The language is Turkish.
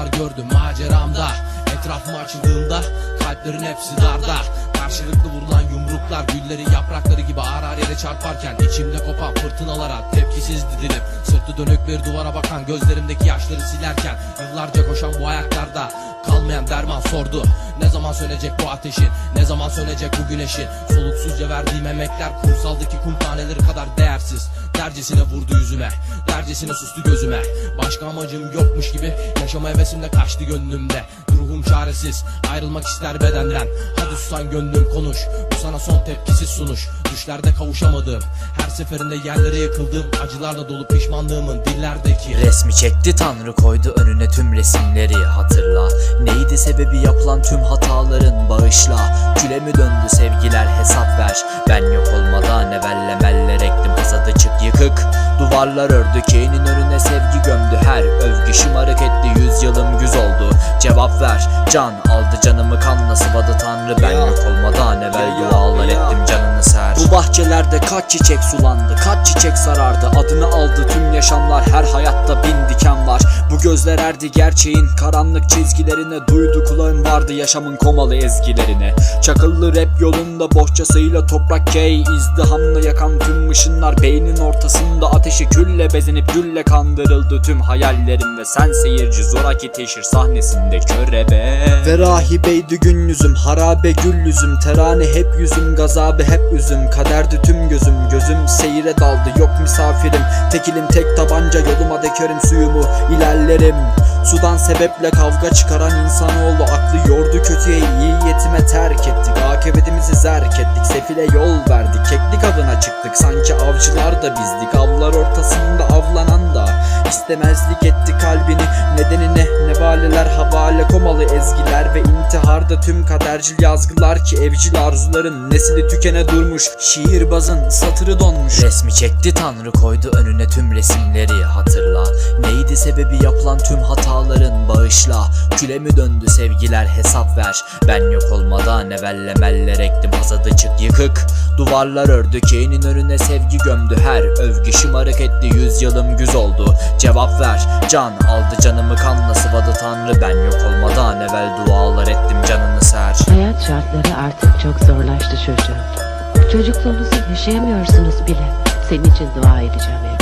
rüyalar gördüm maceramda. Etrafımı açıldığımda kalplerin hepsi darda. Karşılıklı vurulan yumruklar Güllerin yaprakları gibi ağır ağır yere çarparken içimde kopan fırtınalara tepkisiz didilip Sırtı dönük bir duvara bakan gözlerimdeki yaşları silerken Yıllarca koşan bu ayaklarda Kalmayan derman sordu. Ne zaman sönecek bu ateşin? Ne zaman sönecek bu güneşin? Soluksuzca verdiğim emekler Kumsaldaki kum taneleri kadar değersiz. Dercesine vurdu yüzüme Dercesine sustu gözüme. Başka amacım yokmuş gibi Yaşama hevesimle kaçtı gönlümde. Ruhum çaresiz Ayrılmak ister bedenden. Hadi susan gönlüm konuş Bu sana son tepkisiz sunuş. Düşlerde kavuşamadığım Her seferinde yerlere yıkıldığım Acılarla dolu pişmanlığımın dillerdeki Resmi çekti tanrı koydu önüne tüm resimleri. Hatırla Neydi sebebi yapılan tüm hataların? Bağışla Küle mi döndü sevgiler? Hesap ver. Ben yok olmadan evvel emeller ektim. Hasadı çık yıkık. Duvarlar ördü keyinin önüne sevgi gömdü. Her övgü şımarık etti yüzyılım güz oldu. Cevap ver can aldı canımı kanla sıvadı tanrı? Ben yok olmadan evvel bahçelerde kaç çiçek sulandı kaç çiçek sarardı. Adını aldı tüm yaşamlar her hayatta bin diken var. Bu gözler erdi gerçeğin karanlık çizgilerine Duydu kulağın vardı yaşamın komalı ezgilerine. Çakıllı rap yolunda bohçasıyla toprak key izdihamla yakan tüm ışınlar Beynin ortasında ateşi külle bezenip gülle kandırıldı tüm hayallerim Ve sen seyirci zoraki teşhir sahnesinde körebe. Ve rahibeydi gün yüzüm harabe gül yüzüm Terane hep yüzüm gazabı hep üzüm Kaderdi tüm gözüm gözüm seyire daldı. Yok misafirim Tekilim tek tabanca yoluma dökerim suyumu ilerlerim. Sudan sebeple kavga çıkaran insanoğlu aklı yordu kötüye iyi yetime terk ettik. Akıbetimizi zerk ettik sefile yol verdik. Keklik avına çıktık sanki avcılar da bizdik. Avlar ortasında avlanan da istemezlik etti kalbini. Nedenine nevaleler havale Ve intiharda tüm kadercil yazgılar ki evcil arzuların nesli tükene durmuş. Şiirbazın satırı donmuş. Resmi çekti tanrı koydu önüne tüm resimleri. Hatırla Neydi sebebi yapılan tüm hataların? Bağışla Küle mi döndü sevgiler? Hesap ver. Ben yok olmadan evvel emeller ektim. Hasadı çık yıkık. Duvarlar ördü keyinin önüne sevgi gömdü. Her övgü şımarık etti yüzyılım güz oldu. Cevap ver can aldı canımı kanla sıvadı tanrı? Ben yok olmadan evvel dualar ettim canını ser Hayat şartları artık çok zorlaştı çocuğum. Çocukluğunuzu yaşayamıyorsunuz bile. Senin için dua edeceğim evladım.